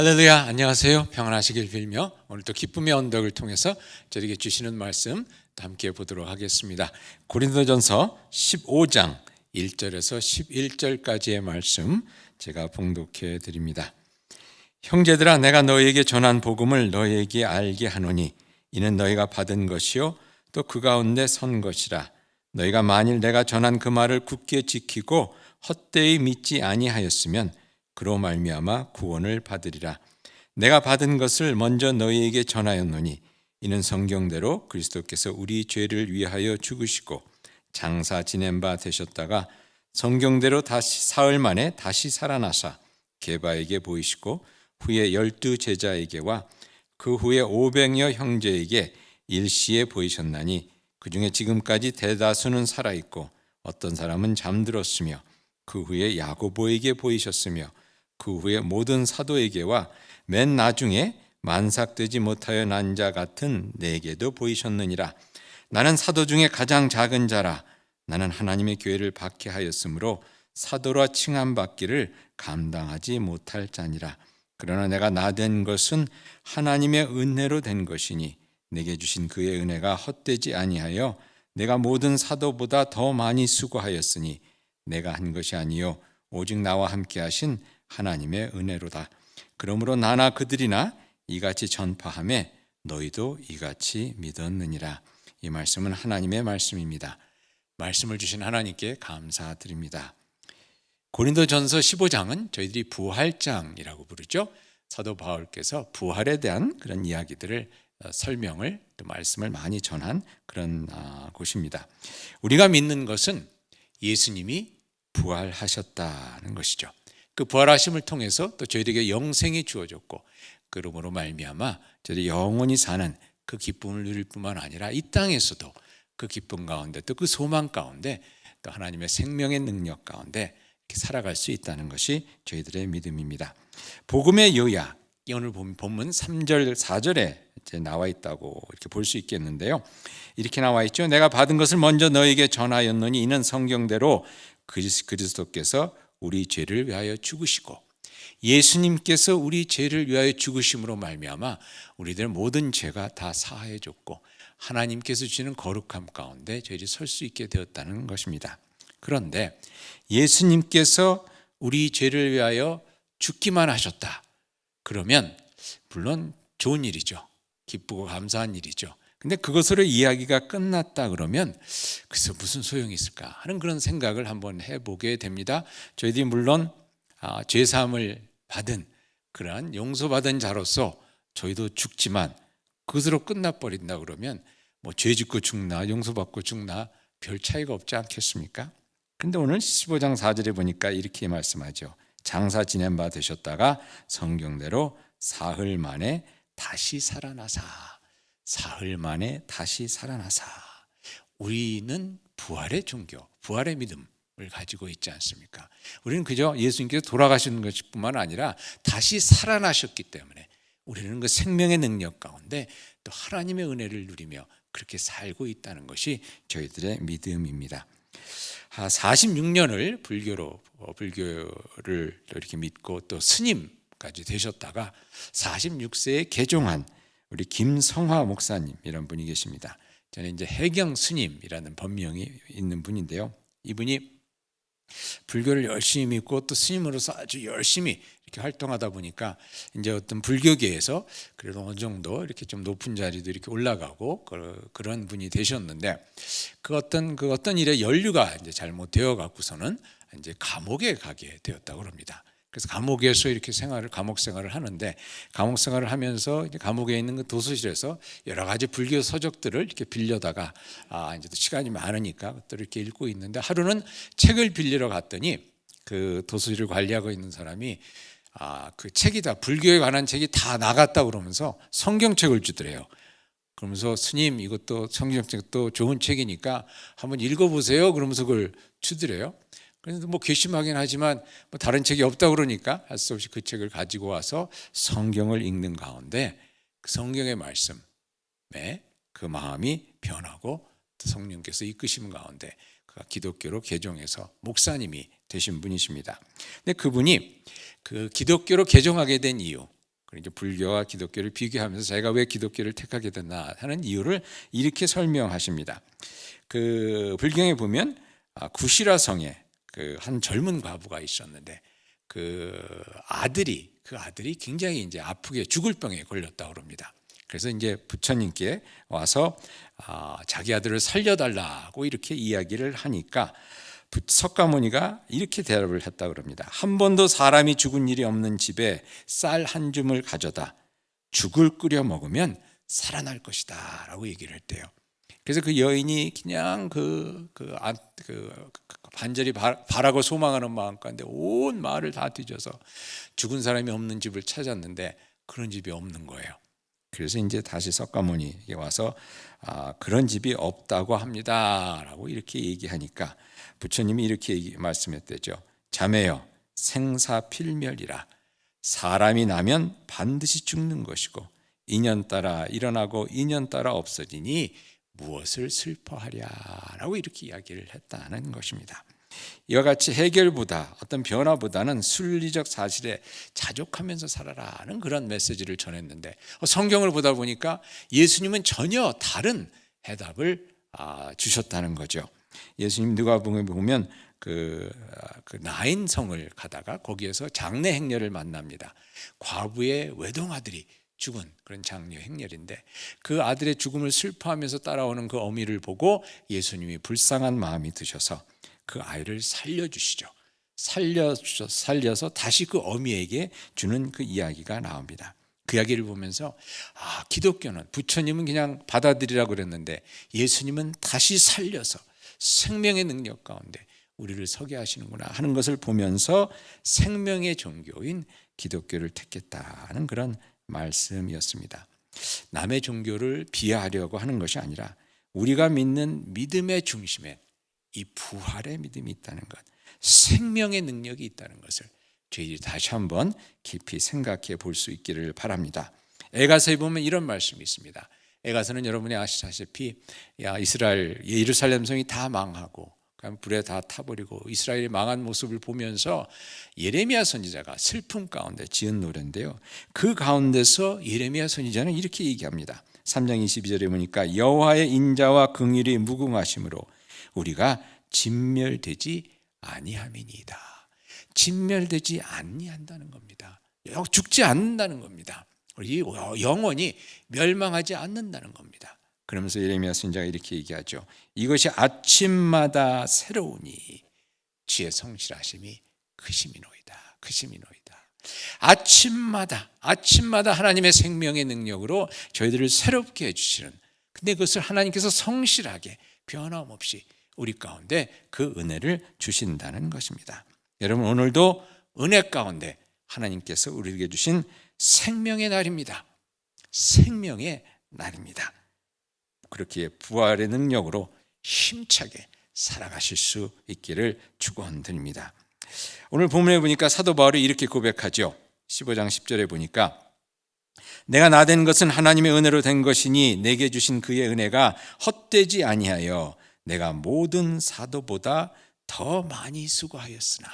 할렐루야 안녕하세요. 평안하시길 빌며 오늘도 기쁨의 언덕을 통해서 저에게 주시는 말씀 또 함께 보도록 하겠습니다. 고린도전서 15장 1절에서 11절까지의 말씀 제가 봉독해 드립니다. 형제들아 내가 너희에게 전한 복음을 너희에게 알게 하노니 이는 너희가 받은 것이요 또 그 가운데 선 것이라. 너희가 만일 내가 전한 그 말을 굳게 지키고 헛되이 믿지 아니하였으면 그로 말미암아 구원을 받으리라. 내가 받은 것을 먼저 너희에게 전하였노니 이는 성경대로 그리스도께서 우리 죄를 위하여 죽으시고 장사 지낸 바 되셨다가 성경대로 다시 사흘 만에 다시 살아나사 게바에게 보이시고 후에 열두 제자에게와 그 후에 오백여 형제에게 일시에 보이셨나니 그 중에 지금까지 대다수는 살아 있고 어떤 사람은 잠들었으며 그 후에 야고보에게 보이셨으며 그 후에 모든 사도에게와 맨 나중에 만삭되지 못하여 난 자 같은 내게도 보이셨느니라. 나는 사도 중에 가장 작은 자라. 나는 하나님의 교회를 박해하였으므로 사도라 칭함 받기를 감당하지 못할 자니라. 그러나 내가 나 된 것은 하나님의 은혜로 된 것이니 내게 주신 그의 은혜가 헛되지 아니하여 내가 모든 사도보다 더 많이 수고하였으니 내가 한 것이 아니요 오직 나와 함께 하신 하나님의 은혜로다. 그러므로 나나 그들이나 이같이 전파함에 너희도 이같이 믿었느니라. 이 말씀은 하나님의 말씀입니다. 말씀을 주신 하나님께 감사드립니다. 고린도전서 15장은 저희들이 부활장이라고 부르죠. 사도 바울께서 부활에 대한 그런 이야기들을 어, 설명을 또 말씀을 많이 전한 그런 아, 곳입니다. 우리가 믿는 것은 예수님이 부활하셨다는 것이죠. 그 부활하심을 통해서 또 저희에게 영생이 주어졌고 그러므로 말미암아 저희 영원히 사는 그 기쁨을 누릴 뿐만 아니라 이 땅에서도 그 기쁨 가운데 또 그 소망 가운데 또 하나님의 생명의 능력 가운데 살아갈 수 있다는 것이 저희들의 믿음입니다. 복음의 요약 오늘 본문 3절 4절에 이제 나와 있다고 이렇게 볼 수 있겠는데요. 이렇게 나와 있죠. 내가 받은 것을 먼저 너에게 전하였노니 이는 성경대로 그리스도께서 우리 죄를 위하여 죽으시고 예수님께서 우리 죄를 위하여 죽으심으로 말미암아 우리들 모든 죄가 다 사하여 줬고 하나님께서 주시는 거룩함 가운데 저희들이 설 수 있게 되었다는 것입니다. 그런데 예수님께서 우리 죄를 위하여 죽기만 하셨다. 그러면 물론 좋은 일이죠. 기쁘고 감사한 일이죠. 근데 그것으로 이야기가 끝났다 그러면 그래서 무슨 소용이 있을까 하는 그런 생각을 한번 해보게 됩니다. 저희들이 물론 아, 죄 사함을 받은 그러한 용서받은 자로서 저희도 죽지만 그것으로 끝나버린다 그러면 뭐 죄 짓고 죽나 용서받고 죽나 별 차이가 없지 않겠습니까? 근데 오늘 15장 4절에 보니까 이렇게 말씀하죠. 장사 지낸 바 되셨다가 성경대로 사흘 만에 다시 살아나사 사흘 만에 다시 살아나사 우리는 부활의 종교, 부활의 믿음 을 가지고 있지 않습니까? 우리는 그저 예수님께서 돌아가시는 것뿐만 아니라 다시 살아나셨기 때문에 우리는 그 생명의 능력 가운데 또 하나님의 은혜를 누리며 그렇게 살고 있다는 것이 저희들의 믿음입니다. 46년을 불교로 어, 불교를 이렇게 믿고 또 스님까지 되셨다가 46세에 개종한 우리 김성화 목사님 이런 분이 계십니다. 저는 이제 해경 스님이라는 법명이 있는 분인데요. 이분이 불교를 열심히 믿고 또 스님으로서 아주 열심히 이렇게 활동하다 보니까 이제 어떤 불교계에서 그래도 어느 정도 이렇게 좀 높은 자리도 이렇게 올라가고 그런 분이 되셨는데 그 어떤 그 어떤 일에 연류가 이제 잘못되어 갖고서는 이제 감옥에 가게 되었다고 합니다. 그래서 감옥에서 이렇게 생활을 감옥 생활을 하는데 감옥 생활을 하면서 감옥에 있는 그 도서실에서 여러 가지 불교 서적들을 이렇게 빌려다가 아 이제 또 시간이 많으니까 그것들을 이렇게 읽고 있는데 하루는 책을 빌리러 갔더니 그 도서실을 관리하고 있는 사람이 아 그 책이 다 불교에 관한 책이 다 나갔다 그러면서 성경책을 주더래요. 그러면서 스님 이것도 성경책도 좋은 책이니까 한번 읽어보세요. 그러면서 그걸 주더래요. 그래서 뭐 괘씸하긴 하지만 뭐 다른 책이 없다 그러니까 할 수 없이 그 책을 가지고 와서 성경을 읽는 가운데 그 성경의 말씀에 그 마음이 변하고 성령께서 이끄심 가운데 그가 기독교로 개종해서 목사님이 되신 분이십니다. 근데 그분이 그 기독교로 개종하게 된 이유 그러니까 불교와 기독교를 비교하면서 자기가 왜 기독교를 택하게 됐나 하는 이유를 이렇게 설명하십니다. 그 불경에 보면 아, 구시라 성에 그 한 젊은 과부가 있었는데 그 아들이 그 아들이 굉장히 이제 아프게 죽을 병에 걸렸다 그럽니다. 그래서 이제 부처님께 와서 아, 자기 아들을 살려달라고 이렇게 이야기를 하니까 부- 석가모니가 이렇게 대답을 했다 그럽니다. 한 번도 사람이 죽은 일이 없는 집에 쌀 한 줌을 가져다 죽을 끓여 먹으면 살아날 것이다라고 얘기를 했대요. 그래서 그 여인이 그냥 그, 그, 안- 그, 바, 바라고 소망하는 마음 가운데 온 마을을 다 뒤져서 죽은 사람이 없는 집을 찾았는데 그런 집이 없는 거예요. 그래서 이제 다시 석가모니에 와서 아, 그런 집이 없다고 합니다라고 이렇게 얘기하니까 부처님이 이렇게 얘기, 말씀했대죠. 자매여 생사필멸이라 사람이 나면 반드시 죽는 것이고 인연 따라 일어나고 인연 따라 없어지니 무엇을 슬퍼하랴라고 이렇게 이야기를 했다는 것입니다. 이와 같이 해결보다 어떤 변화보다는 순리적 사실에 자족하면서 살아라는 그런 메시지를 전했는데 어, 성경을 보다 보니까 예수님은 전혀 다른 해답을 아, 주셨다는 거죠. 예수님 누가복음에 보면 그, 아, 그 나인 성을 가다가 거기에서 장례 행렬을 만납니다. 과부의 외동 아들이 죽은 그런 장례 행렬인데 그 아들의 죽음을 슬퍼하면서 따라오는 그 어미를 보고 예수님이 불쌍한 마음이 드셔서 그 아이를 살려주시죠. 살려 살려서 다시 그 어미에게 주는 그 이야기가 나옵니다. 그 이야기를 보면서 아 기독교는 부처님은 그냥 받아들이라 그랬는데 예수님은 다시 살려서 생명의 능력 가운데 우리를 서게 하시는구나 하는 것을 보면서 생명의 종교인 기독교를 택했다는 그런 말씀이었습니다. 남의 종교를 비하하려고 하는 것이 아니라 우리가 믿는 믿음의 중심에 이 부활의 믿음이 있다는 것, 생명의 능력이 있다는 것을 저희들이 다시 한번 깊이 생각해 볼 수 있기를 바랍니다. 에가서에 보면 이런 말씀이 있습니다. 에가서는 여러분이 아시다시피 야 이스라엘 예루살렘 성이 다 망하고 불에 다 타버리고 이스라엘이 망한 모습을 보면서 예레미야 선지자가 슬픔 가운데 지은 노래인데요. 그 가운데서 예레미야 선지자는 이렇게 얘기합니다. 3장 22절에 보니까 여호와의 인자와 긍휼이 무궁하심으로 우리가 진멸되지 아니함이니이다. 진멸되지 아니한다는 겁니다. 죽지 않는다는 겁니다. 우리 영원히 멸망하지 않는다는 겁니다. 그러면서 예레미야 선지자가 이렇게 얘기하죠. 이것이 아침마다 새로우니 주의 성실하심이 크심이노이다. 크심이노이다. 아침마다 아침마다 하나님의 생명의 능력으로 저희들을 새롭게 해 주시는 근데 그것을 하나님께서 성실하게 변함없이 우리 가운데 그 은혜를 주신다는 것입니다. 여러분 오늘도 은혜 가운데 하나님께서 우리에게 주신 생명의 날입니다. 생명의 날입니다. 그렇게 부활의 능력으로 힘차게 살아가실 수 있기를 축원드립니다. 오늘 본문에 보니까 사도 바울이 이렇게 고백하죠. 15장 10절에 보니까 내가 나 된 것은 하나님의 은혜로 된 것이니 내게 주신 그의 은혜가 헛되지 아니하여 내가 모든 사도보다 더 많이 수고하였으나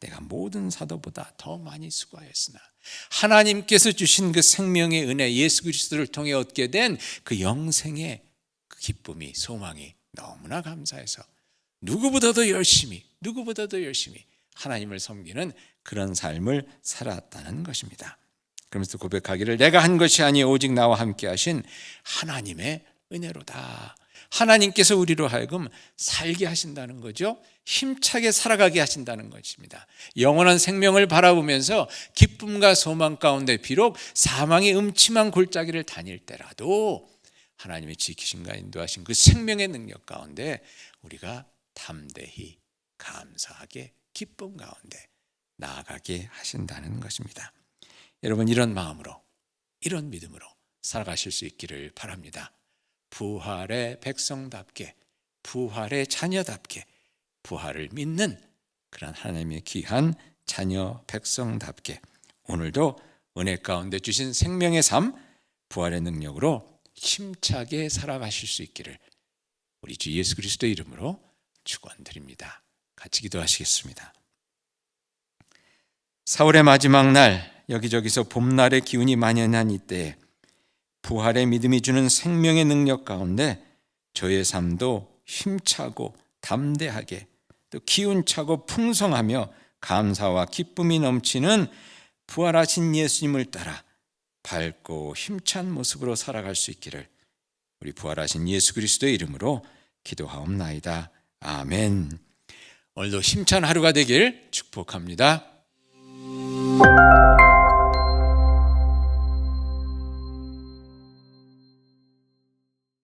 내가 모든 사도보다 더 많이 수고하였으나 하나님께서 주신 그 생명의 은혜 예수 그리스도를 통해 얻게 된 그 영생의 그 기쁨이 소망이 너무나 감사해서 누구보다도 열심히 누구보다도 열심히 하나님을 섬기는 그런 삶을 살았다는 것입니다. 그러면서 고백하기를 내가 한 것이 아니 오직 나와 함께 하신 하나님의 은혜로다. 하나님께서 우리로 하여금 살게 하신다는 거죠. 힘차게 살아가게 하신다는 것입니다. 영원한 생명을 바라보면서 기쁨과 소망 가운데 비록 사망의 음침한 골짜기를 다닐 때라도 하나님의 지키신가 인도하신 그 생명의 능력 가운데 우리가 담대히 감사하게 기쁨 가운데 나아가게 하신다는 것입니다. 여러분 이런 마음으로 이런 믿음으로 살아가실 수 있기를 바랍니다. 부활의 백성답게 부활의 자녀답게 부활을 믿는 그런 하나님의 귀한 자녀 백성답게 오늘도 은혜 가운데 주신 생명의 삶 부활의 능력으로 힘차게 살아가실 수 있기를 우리 주 예수 그리스도 이름으로 축원드립니다. 같이 기도하시겠습니다. 사월의 마지막 날 여기저기서 봄날의 기운이 만연한 이때에 부활의 믿음이 주는 생명의 능력 가운데 저의 삶도 힘차고 담대하게 또 기운차고 풍성하며 감사와 기쁨이 넘치는 부활하신 예수님을 따라 밝고 힘찬 모습으로 살아갈 수 있기를 우리 부활하신 예수 그리스도의 이름으로 기도하옵나이다. 아멘. 오늘도 힘찬 하루가 되길 축복합니다.